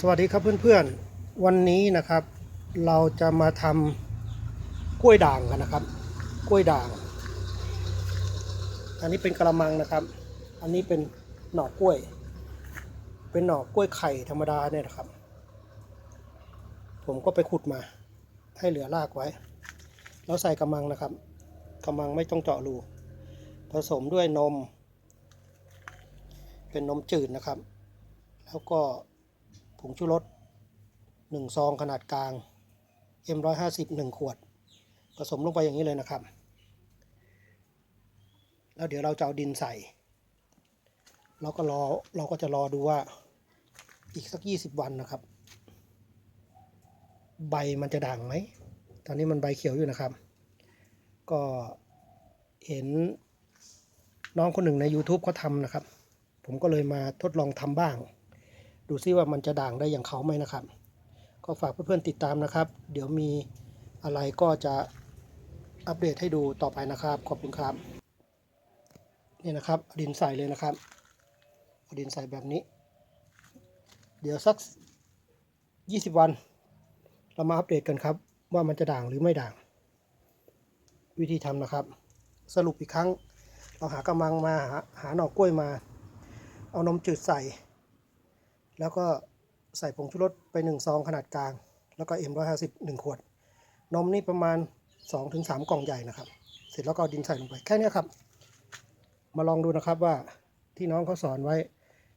สวัสดีครับเพื่อนๆ วันนี้นะครับ เราจะมาทำกล้วยด่างกันนะครับ กล้วยด่าง อันนี้เป็นกระมังนะครับ อันนี้เป็นหน่อกล้วย เป็นหน่อกล้วยไข่ธรรมดาเนี่ยนะครับ ผมก็ไปขุดมา ให้เหลือรากไว้ แล้วใส่กระมังนะครับกระมังไม่ต้องเจาะรูผสมด้วยนม เป็นนมจืดนะครับ แล้วก็ ผงชูรสหนึ่งซองขนาดกลาง M150 หนึ่งขวด ผสมลงไปอย่างนี้เลยนะครับ แล้วเดี๋ยวเราจะเอาดินใส่ เราก็รอเราก็จะรอดูว่าอีกสัก 20 วันนะครับ ใบมันจะด่างไหม ตอนนี้มันใบเขียวอยู่นะครับ ก็เห็นน้องคนหนึ่งใน YouTube เขาทำนะครับ ผมก็เลยมาทดลองทำบ้าง ดูซิว่ามันจะด่างได้อย่างเขาไหมนะครับ ก็ฝากเพื่อนๆติดตามนะครับ เดี๋ยวมีอะไรก็จะอัปเดตให้ดูต่อไปนะครับ ขอบคุณครับนี่นะครับอดินใส่เลยนะครับอดินใส่แบบนี้ เดี๋ยวสัก 20 วัน เรามาอัปเดตกันครับ ว่ามันจะด่างหรือไม่ด่าง วิธีทำนะครับ สรุปอีกครั้ง เราหากระมังมาหาหาหน่อกล้วยมา เอานมจืดใส่ แล้วก็ใส่ผงชูรสไป 1 ซองขนาดกลาง แล้วก็ M150 1ขวด นมนี่ประมาณ 2-3 กล่องใหญ่นะครับ เสร็จแล้วก็เอาดินใส่ลงไป แค่นี้ครับ มาลองดูนะครับว่าที่น้องเขาสอนไว้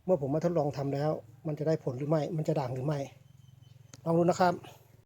เมื่อผมมาทดลองทำแล้ว มันจะได้ผลหรือไม่ มันจะด่างหรือไม่ ลองดูนะครับ